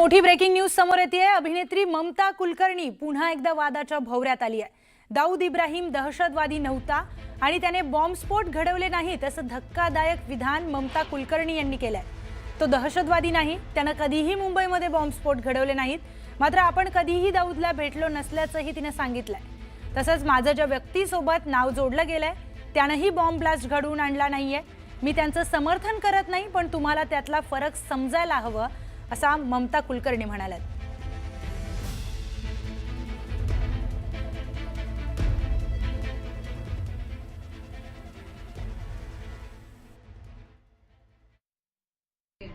मोठी breaking news समोर येते अभिनेत्री ममता कुलकर्णी पुन्हा एकदा वादाच्या भोवऱ्यात आली आहे दाऊद इब्राहिम दहशतवादी नव्हता आणि त्याने बॉम्बस्फोट घडवले नाहीत असं धक्कादायक विधान ममता कुलकर्णी यांनी केलंय. तो दहशतवादी नाही त्यानं कधीही मुंबईमध्ये बॉम्बस्फोट घडवले नाहीत. मात्र आपण कधीही दाऊदला भेटलो नसल्याचंही तिनं सांगितलंय. तसंच माझं ज्या व्यक्तीसोबत नाव जोडलं गेलंय त्यानंही बॉम्ब ब्लास्ट घडवून आणला नाहीये. मी त्यांचं समर्थन करत नाही पण तुम्हाला त्यातला फरक समजायला हवं. असा ममता कुलकर्णी म्हणाल्यात.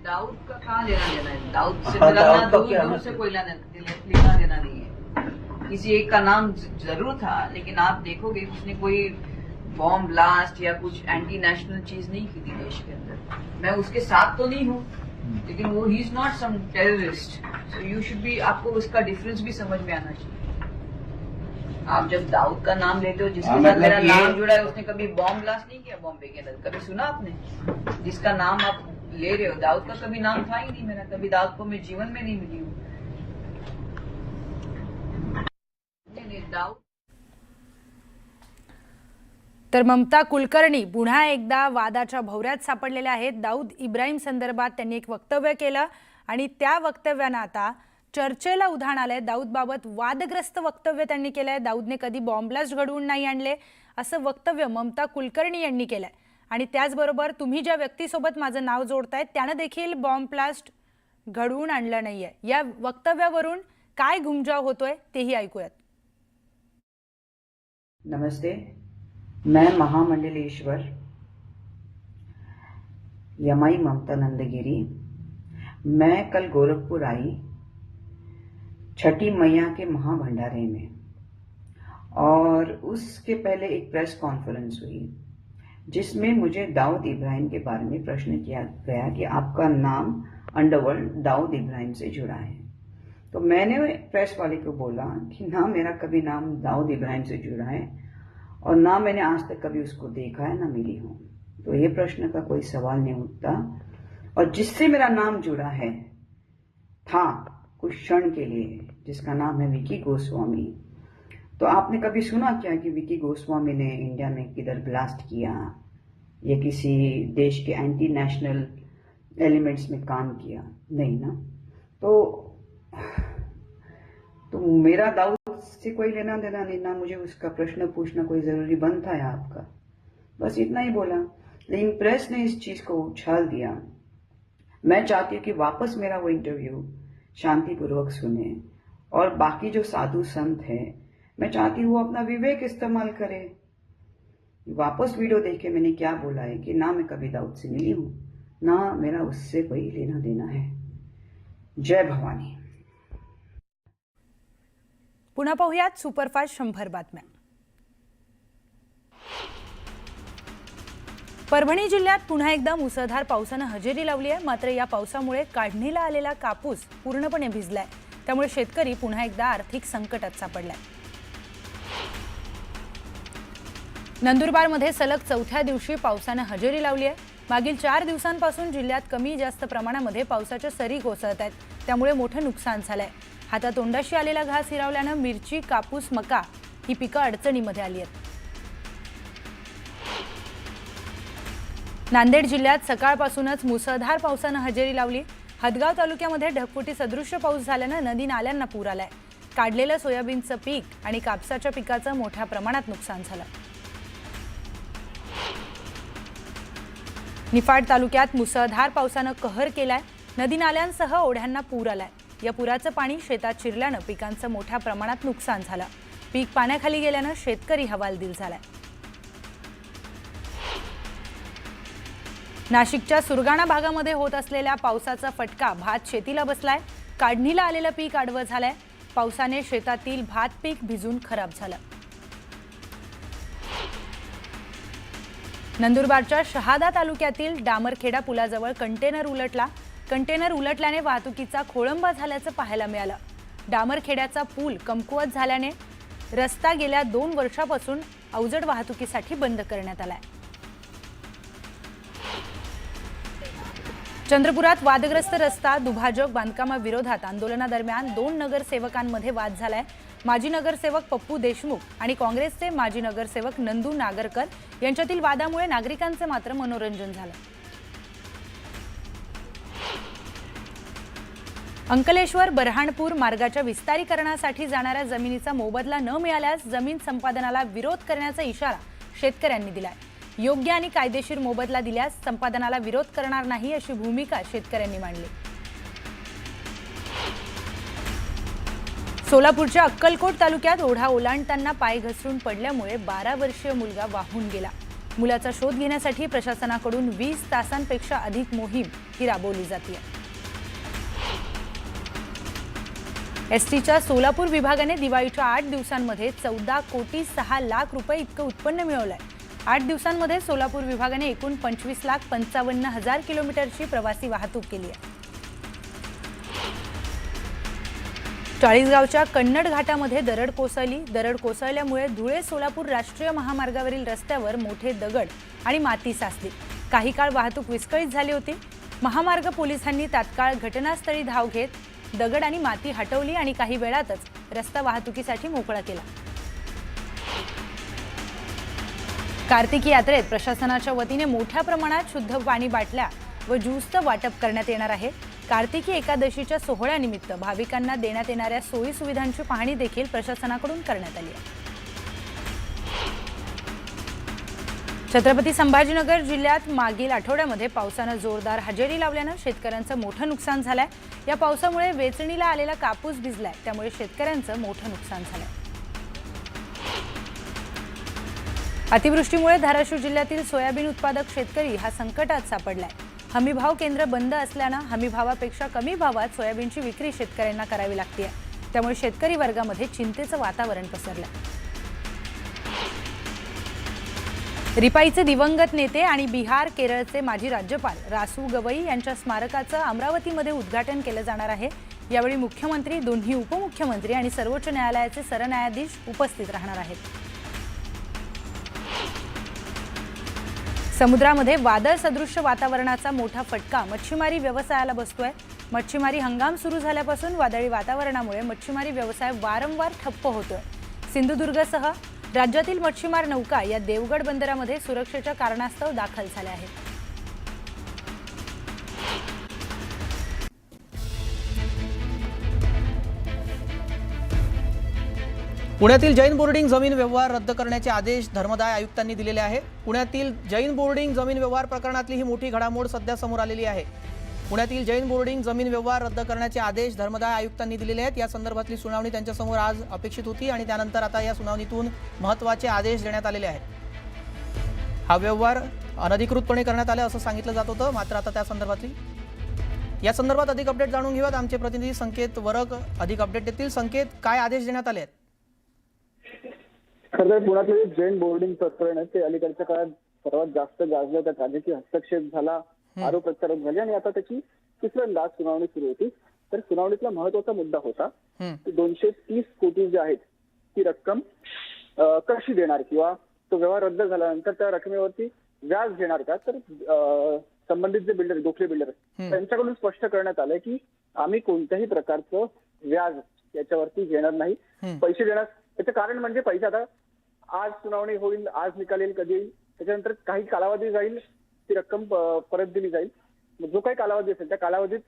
दाऊद का कहाँ लेना देना है दाऊद से दूर दूर से कोई लेना लेना देना नहीं है किसी एक का नाम ज़रूर था लेकिन आप देखोगे उसने कोई बॉम्ब ब्लास्ट या कुछ एंटी नेशनल चीज़ नहीं की थी देश के अंदर। मैं उसके साथ तो नहीं हूँ लेकिन वो he is not some terrorist so you should be आपको उसका डिफरेंस भी समझ में आना चाहिए। आप जब दाऊद का नाम लेते हो जिसके हाँ, साथ मतलब मेरा नाम जुड़ा है उसने कभी बॉम्ब ब्लास्ट नहीं किया? बॉम्बे के अंदर। कभी सुना आपने? जिसका नाम आप ले रहे हो। दाऊद का कभी नाम था ही नहीं मेरा। कभी दाऊद को मैं जीवन में नहीं मिली हूँ। दाऊद तर ममता कुलकर्णी पुन्हा एकदा वादाच्या भोवऱ्यात सापडलेल्या आहेत. दाऊद इब्राहिम संदर्भात त्यांनी एक वक्तव्य केलं आणि त्या वक्तव्यानं आता चर्चेला उधाण आलंय. दाऊदबाबत वादग्रस्त वक्तव्य त्यांनी केलंय. दाऊदने कधी बॉम्ब्लास्ट घडवून नाही आणले असं वक्तव्य ममता कुलकर्णी यांनी केलंय. आणि त्याचबरोबर तुम्ही ज्या व्यक्तीसोबत माझं नाव जोडतायत त्यानं देखील बॉम्ब्लास्ट घडवून आणलं नाहीये. या वक्तव्यावरून काय घुमजाव होतोय तेही ऐकूयात. नमस्ते. मैं महामंडलेश्वर, यमाई ममता नंदगिरी, मैं कल गोरखपुर आई, छठी मैया के महाभंडारे में। और उसके पहले एक प्रेस कॉन्फ्रेंस हुई, जिसमें मुझे दाऊद इब्राहिम के बारे में प्रश्न किया गया कि आपका नाम अंडरवर्ल्ड दाऊद इब्राहिम से जुड़ा है। तो मैंने प्रेस वाले को बोला कि ना, मेरा कभी नाम दाऊद इब्राहिम से जुड़ा है। और ना मैंने आज तक कभी उसको देखा है, ना मिली हूँ। तो ये प्रश्न का कोई सवाल नहीं उठता। और जिससे मेरा नाम जुड़ा है, था कुछ क्षण के लिए, जिसका नाम है विकी गोस्वामी। तो आपने कभी सुना क्या कि विकी गोस्वामी ने इंडिया में किधर ब्लास्ट किया? या किसी देश के एंटी नेशनल एलिमेंट्स में काम किया? नहीं ना? तो तो। मेरा दाऊद से कोई लेना देना नहीं, ना मुझे उसका प्रश्न पूछना कोई ज़रूरी बन था या आपका। बस इतना ही बोला। लेकिन प्रेस ने इस चीज़ को उछाल दिया। मैं चाहती हूँ कि वापस मेरा वो इंटरव्यू शांतिपूर्वक सुने। और बाकी जो साधु संत है, मैं चाहती हूँ वो अपना विवेक इस्तेमाल करे। वापस वीडियो देख के मैंने क्या बोला है कि ना मैं कभी दाऊद से मिली हूँ, ना मेरा उससे कोई लेना देना है। जय भवानी। पुन्हा पाहूयात सुपरफास्ट शंभर बातम्या. परभणी जिल्ह्यात पुन्हा एकदा मुसळधार पावसानं हजेरी लावली आहे. मात्र या पावसामुळे काढणीला आलेला कापूस पूर्णपणे भिजलाय. त्यामुळे शेतकरी पुन्हा एकदा आर्थिक संकटात सापडलाय. नंदुरबारमध्ये सलग चौथ्या दिवशी पावसानं हजेरी लावली आहे. मागील चार दिवसांपासून जिल्ह्यात कमी जास्त प्रमाणामध्ये पावसाच्या सरी कोसळत आहेत. त्यामुळे मोठं नुकसान झालंय. हातातोंडाशी आलेला घास हिरावल्यानं मिरची कापूस मका ही पिकं अडचणीमध्ये आली आहेत. नांदेड जिल्ह्यात सकाळपासूनच मुसळधार पावसानं हजेरी लावली. हदगाव तालुक्यामध्ये ढगफुटी सदृश्य पाऊस झाल्यानं नदी नाल्यांना पूर आलाय. काढलेलं सोयाबीनचं पीक आणि कापसाच्या पिकाचं मोठ्या प्रमाणात नुकसान झालं. निफाड तालुक्यात मुसळधार पावसानं कहर केलाय. नदी नाल्यांसह ओढ्यांना पूर आलाय. या पुराचं पाणी शेतात शिरल्यानं पिकांचं मोठ्या प्रमाणात नुकसान झालं. पीक पाण्याखाली गेल्यानं शेतकरी हवालदिल झालाय. नाशिकच्या सुरगाणा भागामध्ये होत असलेल्या पावसाचा फटका भात शेतीला बसलाय. काढणीला आलेलं पीक आडवं झालंय. पावसाने शेतातील भात पीक भिजून खराब झालं. नंदुरबारच्या शहादा तालुक्यातील डामरखेडा पुलाजवळ कंटेनर उलटला. कंटेनर उलटल्याने वाहतुकीचा खोळंबा झाल्याचं पाहायला मिळालं. डामरखेड्याचा पूल कमकुवत झाल्याने रस्ता गेल्या दोन वर्षापासून अवजड वाहतुकीसाठी बंद करण्यात आलाय. चंद्रपुरात वादग्रस्त रस्ता दुभाजक बांधकामाविरोधात आंदोलनादरम्यान दोन नगरसेवकांमध्ये वाद झालाय. माजी नगरसेवक पप्पू देशमुख आणि काँग्रेसचे माजी नगरसेवक नंदू नागरकर यांच्यातील वादामुळे नागरिकांचे मात्र मनोरंजन झालं. अंकलेश्वर बऱ्हाणपूर मार्गाच्या विस्तारीकरणासाठी जाणाऱ्या जमिनीचा मोबदला न मिळाल्यास जमीन संपादनाला विरोध करण्याचा इशारा शेतकऱ्यांनी दिलाय. योग्य आणि कायदेशीर मोबदला दिल्यास संपादनाला विरोध करणार नाही अशी भूमिका शेतकऱ्यांनी मांडली. सोलापूरच्या अक्कलकोट तालुक्यात ओढा ओलांडताना पाय घसरून पडल्यामुळे बारा वर्षीय मुलगा वाहून गेला. मुलाचा शोध घेण्यासाठी प्रशासनाकडून वीस तासांपेक्षा अधिक मोहीम ही राबवली जाते एसटीच्या सोलापूर विभागाने दिवाळीच्या आठ दिवसांमध्ये चौदा कोटी सहा लाख रुपये इतकं उत्पन्न मिळवलंय. आठ दिवसांमध्ये सोलापूर विभागाने एकूण पंचवीस लाख पंचावन्न हजार किलोमीटरची प्रवासी वाहतूक केली आहे. चाळीसगावच्या कन्नड घाटामध्ये दरड कोसळली. दरड कोसळल्यामुळे धुळे सोलापूर राष्ट्रीय महामार्गावरील रस्त्यावर मोठे दगड आणि माती साचली. काही काळ वाहतूक विस्कळीत झाली होती. महामार्ग पोलिसांनी तात्काळ घटनास्थळी धाव घेत दगड आणि माती हटवली आणि काही वेळातच रस्ता वाहतुकीसाठी मोकळा केला. कार्तिकी यात्रेत प्रशासनाच्या वतीने मोठ्या प्रमाणात शुद्ध पाणी बाटल्या व ज्यूसचं वाटप करण्यात येणार आहे. कार्तिकी एकादशीच्या सोहळ्यानिमित्त भाविकांना देण्यात येणाऱ्या सोयी सुविधांची पाहणी देखील प्रशासनाकडून करण्यात आली आहे. छत्रपती संभाजीनगर जिल्ह्यात मागील आठवड्यामध्ये पावसानं जोरदार हजेरी लावल्यानं शेतकऱ्यांचं मोठं नुकसान झालंय. या पावसामुळे वेचणीला आलेला कापूस भिजलाय त्यामुळे शेतकऱ्यांचं मोठं नुकसान झालंय. अतिवृष्टीमुळे धाराशिव जिल्ह्यातील सोयाबीन उत्पादक शेतकरी हा संकटात सापडलाय. हमीभाव केंद्र बंद असल्यानं हमीभावापेक्षा कमी भावात सोयाबीनची विक्री शेतकऱ्यांना करावी लागते त्यामुळे शेतकरी वर्गामध्ये चिंतेचं वातावरण पसरलंय. रिपाईचे दिवंगत नेते आणि बिहार केरळचे माजी राज्यपाल रासू गवई यांच्या स्मारकाचं अमरावतीमध्ये उद्घाटन केलं जाणार आहे. यावेळी मुख्यमंत्री दोन्ही उपमुख्यमंत्री आणि सर्वोच्च न्यायालयाचे सरन्यायाधीश उपस्थित राहणार आहेत. समुद्रामध्ये वादळ सदृश्य वातावरणाचा मोठा फटका मच्छीमारी व्यवसायाला बसतोय. मच्छीमारी हंगाम सुरू झाल्यापासून वादळी वातावरणामुळे मच्छीमारी व्यवसाय वारंवार ठप्प होतोय. सिंधुदुर्गसह राज्यातील मच्छीमार नौका या देवगड बंदरामध्ये सुरक्षेच्या कारणास्तव दाखल झाल्या आहेत. पुण्यातील जैन बोर्डिंग जमीन व्यवहार रद्द करण्याचे आदेश धर्मदाय आयुक्तांनी दिलेले आहे. पुण्यातील जैन बोर्डिंग जमीन व्यवहार प्रकरणातली ही मोठी घडामोड सध्या समोर आलेली आहे. पुण्यातील जैन बोर्डिंग जमीन व्यवहार रद्द करण्याचे आदेश धर्मदाय आयुक्तांनी दिलेले आहेत. या संदर्भातली सुनावणी त्यांच्यासमोर आज अपेक्षित होती आणि त्यानंतर आता या सुनावणीतून महत्त्वाचे आदेश देण्यात आलेले आहेत. हा व्यवहार अनधिकृतपणे करण्यात आला असं सांगितलं जात होतं. मात्र आता त्या संदर्भातली या संदर्भात अधिक अपडेट जाणून घेऊयात. आमचे प्रतिनिधी संकेत वरक अधिक अपडेट देतील. संकेत काय आदेश देण्यात आले आहेत? खरं तर पुण्यातले जैन बोर्डिंग प्रकरण आहे ते अलीकडच्या काळात सर्वात जास्त गाजलं त्यात राजकीय हस्तक्षेप झाला. आरोप प्रत्यारोप झाले आणि आता त्याची तिसऱ्यांदा सुनावणी सुरू होती. तर सुनावणीतला महत्त्वाचा मुद्दा होता. की दोनशे तीस कोटी जे आहेत ती रक्कम कशी देणार? किंवा तो व्यवहार रद्द झाल्यानंतर त्या रकमेवरती व्याज घेणार का? तर संबंधित जे बिल्डर गोखले बिल्डर. त्यांच्याकडून स्पष्ट करण्यात आलंय की आम्ही कोणत्याही प्रकारचं व्याज याच्यावरती घेणार नाही. पैसे देण्यास त्याचं कारण म्हणजे पैसे आता आज सुनावणी होईल आज निकाल येईल कधी येईल त्याच्यानंतर काही कालावधी जाईल. ती रक्कम परत दिली जाईल. जो काही कालावधी असेल त्या कालावधीत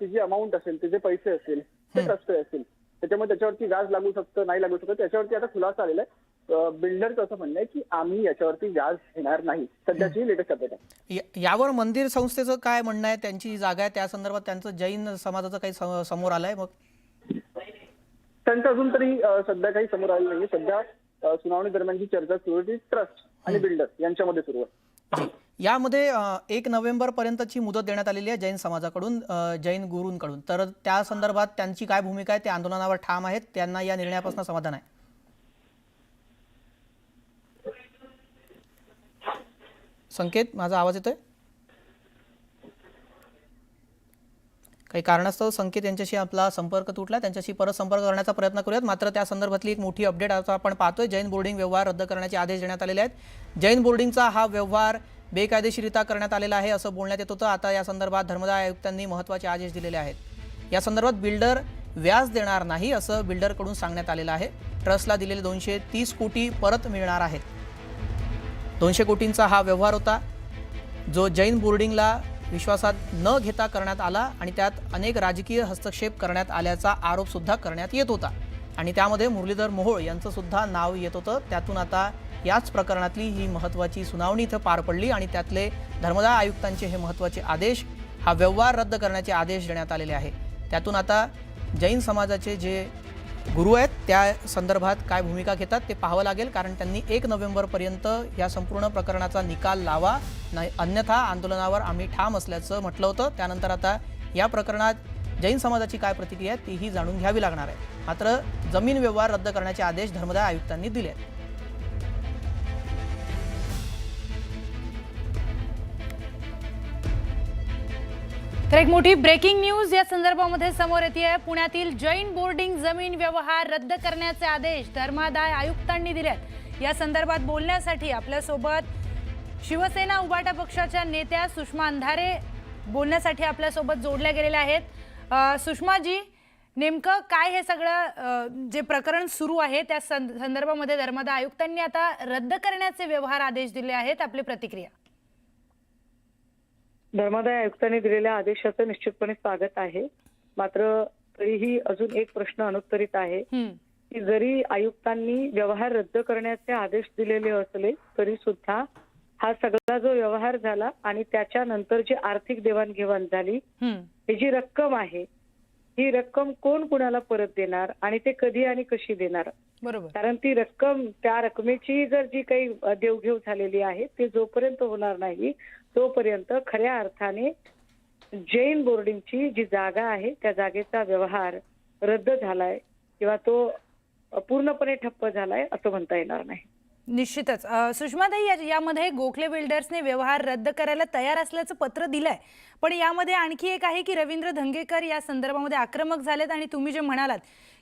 ती जी अमाऊंट असेल ते जे पैसे असतील ते ट्रस्ट असतील त्याच्यामुळे त्याच्यावरती व्याज लागू शकतं नाही लागू शकतं त्याच्यावरती आता खुलासा आलेला आहे. बिल्डरचं असं म्हणणं आहे की आम्ही याच्यावरती व्याज घेणार नाही. सध्याची लेटेस्ट अपडेट आहे. यावर मंदिर संस्थेचं काय म्हणणं आहे? त्यांची जागा आहे त्या संदर्भात त्यांचं जैन समाजाचं काही सम- समोर आलंय मग? त्यांचं अजून तरी सध्या काही समोर आलं नाही सध्या सुनावणी दरम्यानची चर्चा सुरू होती ट्रस्ट आणि बिल्डर यांच्यामध्ये सुरू आहे. यामध्ये एक नोव्हेंबरपर्यंतची मुदत देण्यात आलेली आहे जैन समाजाकडून जैन गुरूंकडून. तर त्या संदर्भात त्यांची काय भूमिका आहे ते आंदोलनावर ठाम आहेत त्यांना या निर्णयापासून समाधान आहे. संकेत माझा आवाज येतोय? काही कारणास्तव संकेत यांच्याशी आपला संपर्क तुटला त्यांच्याशी परत संपर्क करण्याचा प्रयत्न करूयात. मात्र त्या संदर्भातली एक मोठी अपडेट आता आपण पाहतोय. जैन बोर्डिंग व्यवहार रद्द करण्याचे आदेश देण्यात आलेले आहेत. जैन बोर्डिंगचा हा व्यवहार बेकायदेशीरित्या करण्यात आलेला आहे असं बोलण्यात येत होतं. आता या संदर्भात धर्मदाय आयुक्तांनी महत्त्वाचे आदेश दिलेले आहेत. या संदर्भात बिल्डर व्याज देणार नाही असं बिल्डरकडून सांगण्यात आलेलं आहे. ट्रस्टला दिलेले दोनशे तीस कोटी परत मिळणार आहेत. दोनशे कोटींचा हा व्यवहार होता. जो जैन बोर्डिंगला विश्वासात न घेता करण्यात आला आणि त्यात अनेक राजकीय हस्तक्षेप करण्यात आल्याचा आरोपसुद्धा करण्यात येत होता. आणि त्यामध्ये मुरलीधर मोहोळ यांचंसुद्धा नाव येत होतं. त्यातून आता याच प्रकरणातली ही महत्त्वाची सुनावणी इथं पार पडली आणि त्यातले धर्मदाय आयुक्तांचे हे महत्त्वाचे आदेश हा व्यवहार रद्द करण्याचे आदेश देण्यात आलेले आहे. त्यातून आता जैन समाजाचे जे गुरु आहेत त्या संदर्भात काय भूमिका घेतात ते पाहावं लागेल कारण त्यांनी एक नोव्हेंबरपर्यंत या संपूर्ण प्रकरणाचा निकाल लावा नाही अन्यथा आंदोलनावर आम्ही ठाम असल्याचं म्हटलं होतं. त्यानंतर आता या प्रकरणात जैन समाजाची काय प्रतिक्रिया आहे तीही जाणून घ्यावी लागणार आहे. मात्र जमीन व्यवहार रद्द करण्याचे आदेश धर्मदाय आयुक्तांनी दिले आहेत तर एक मोठी ब्रेकिंग न्यूज या संदर्भामध्ये समोर येते आहे पुण्यातील जैन बोर्डिंग जमीन व्यवहार रद्द करण्याचे आदेश धर्मादाय आयुक्तांनी दिले आहेत या संदर्भात बोलण्यासाठी आपल्यासोबत शिवसेना उबाटा पक्षाच्या नेत्या सुषमा अंधारे बोलण्यासाठी आपल्यासोबत जोडल्या गेलेल्या आहेत. सुषमाजी नेमकं काय हे सगळं जे प्रकरण सुरू आहे त्या संदर्भामध्ये धर्मादाय आयुक्तांनी आता रद्द करण्याचे व्यवहार आदेश दिले आहेत. आपली प्रतिक्रिया. धर्मादाय आयुक्तांनी दिलेल्या आदेशाचं निश्चितपणे स्वागत आहे. मात्र तरीही अजून एक प्रश्न अनुत्तरित आहे. की जरी आयुक्तांनी व्यवहार रद्द करण्याचे आदेश दिलेले असले तरी सुद्धा हा सगळा जो व्यवहार झाला आणि त्याच्यानंतर जी आर्थिक देवाणघेवाण झाली ही जी रक्कम आहे ही रक्कम कोण कुणाला परत देणार आणि ते कधी आणि कशी देणार? बरोबर. कारण ती रक्कम त्या रकमेची जर जी काही देवघेव झालेली आहे ते जोपर्यंत होणार नाही तोपर्यंत खऱ्या अर्थाने जैन बोर्डिंगची जी जागा आहे त्या जागेचा व्यवहार रद्द झालाय किंवा तो पूर्णपणे ठप्प झालाय असं म्हणता येणार नाही. निश्चितच. सुषमाताई या- यामध्ये गोखले बिल्डर्सने व्यवहार रद्द करायला तयार असल्याचं पत्र दिलंय. पण यामध्ये आणखी एक आहे की रवींद्र धंगेकर या संदर्भामध्ये आक्रमक झालेत आणि तुम्ही जे म्हणालात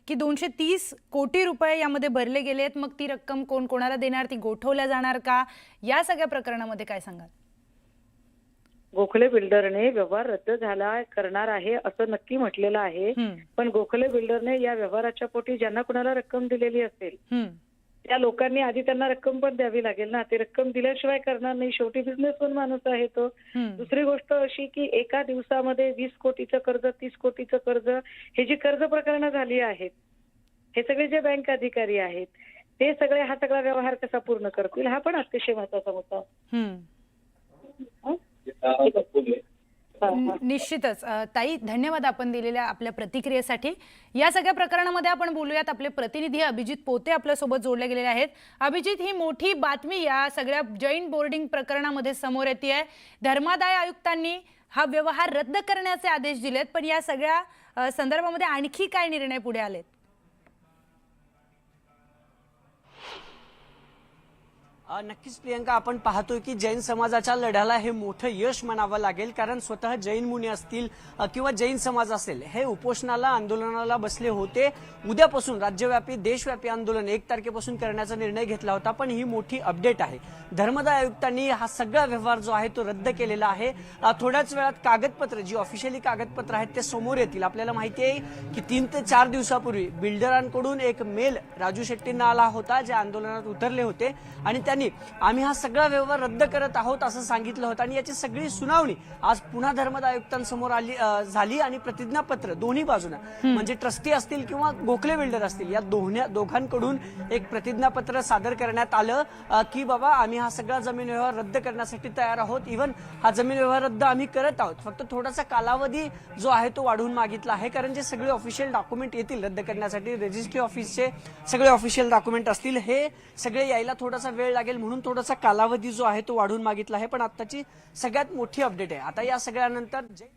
की दोनशे तीस कोटी रुपये यामध्ये भरले गेलेत मग ती रक्कम कोण कोणाला देणार ती गोठवल्या जाणार का? या सगळ्या प्रकरणामध्ये काय सांगाल? गोखले बिल्डरने व्यवहार रद्द झाला करणार आहे असं नक्की म्हटलेलं आहे. पण गोखले बिल्डरने या व्यवहाराच्या पोटी ज्यांना कुणाला रक्कम दिलेली असेल त्या लोकांनी आधी त्यांना रक्कम पण द्यावी लागेल ना. ते रक्कम दिल्याशिवाय करणार नाही. शेवटी बिझनेसमॅन माणूस आहे तो. दुसरी गोष्ट अशी की एका दिवसामध्ये वीस कोटीचं कर्ज तीस कोटीचं कर्ज हे जी कर्ज प्रकरणं झाली आहेत हे सगळे जे बँक अधिकारी आहेत ते सगळे हा सगळा व्यवहार कसा पूर्ण करतील? हा पण अतिशय महत्त्वाचा मुद्दा. निश्चितच. ताई धन्यवाद आपण दिलेल्या आपल्या प्रतिक्रियेसाठी. या सगळ्या प्रकरणामध्ये आपण बोलूयात. आपले प्रतिनिधी अभिजित पोते आपल्यासोबत जोडले गेलेले आहेत. अभिजित ही मोठी बातमी या सगळ्या जैन बोर्डिंग प्रकरणामध्ये समोर येते आहे धर्मादाय आयुक्तांनी हा व्यवहार रद्द करण्याचे आदेश दिलेत पण या सगळ्या संदर्भामध्ये आणखी काय निर्णय पुढे आलेत? नक्कीच प्रियंका आपण पाहतोय की जैन समाजाच्या लढ्याला हे मोठं यश म्हणावं लागेल कारण स्वतः जैन मुनी असतील किंवा जैन समाज असेल हे उपोषणाला आंदोलनाला बसले होते. उद्यापासून राज्यव्यापी देशव्यापी आंदोलन एक तारखेपासून करण्याचा निर्णय घेतला होता पण ही मोठी अपडेट आहे. धर्मदाय आयुक्तांनी हा सगळा व्यवहार जो आहे तो रद्द केलेला आहे. थोड्याच वेळात कागदपत्र जी ऑफिशियली कागदपत्र आहेत ते समोर येतील. आपल्याला माहिती आहे की तीन ते चार दिवसापूर्वी बिल्डरांकडून एक मेल राजू शेट्टींना आला होता जे आंदोलनात उतरले होते. आणि त्या त्यांनी आम्ही हा सगळा व्यवहार रद्द करत आहोत असं सांगितलं होतं. आणि याची सगळी सुनावणी आज पुन्हा धर्मदाय आयुक्तांसमोर आली झाली आणि प्रतिज्ञापत्र दोन्ही बाजूनं म्हणजे ट्रस्टी असतील किंवा गोखले बिल्डर असतील या दोन्ही दोघांकडून एक प्रतिज्ञापत्र सादर करण्यात आलं की बाबा आम्ही हा सगळा जमीन व्यवहार रद्द करण्यासाठी तयार आहोत. इव्हन हा जमीन व्यवहार रद्द आम्ही करत आहोत. फक्त थोडासा कालावधी जो आहे तो वाढवून मागितला आहे कारण जे सगळे ऑफिशियल डॉक्युमेंट येतील रद्द करण्यासाठी रजिस्ट्री ऑफिसचे सगळे ऑफिशियल डॉक्युमेंट असतील हे सगळे यायला थोडासा वेळ लागेल. म्हणून थोडासा कालावधी जो आहे तो वाढवून मागितला आहे पण आताची सगळ्यात मोठी अपडेट आहे. आता या सगळ्यानंतर जे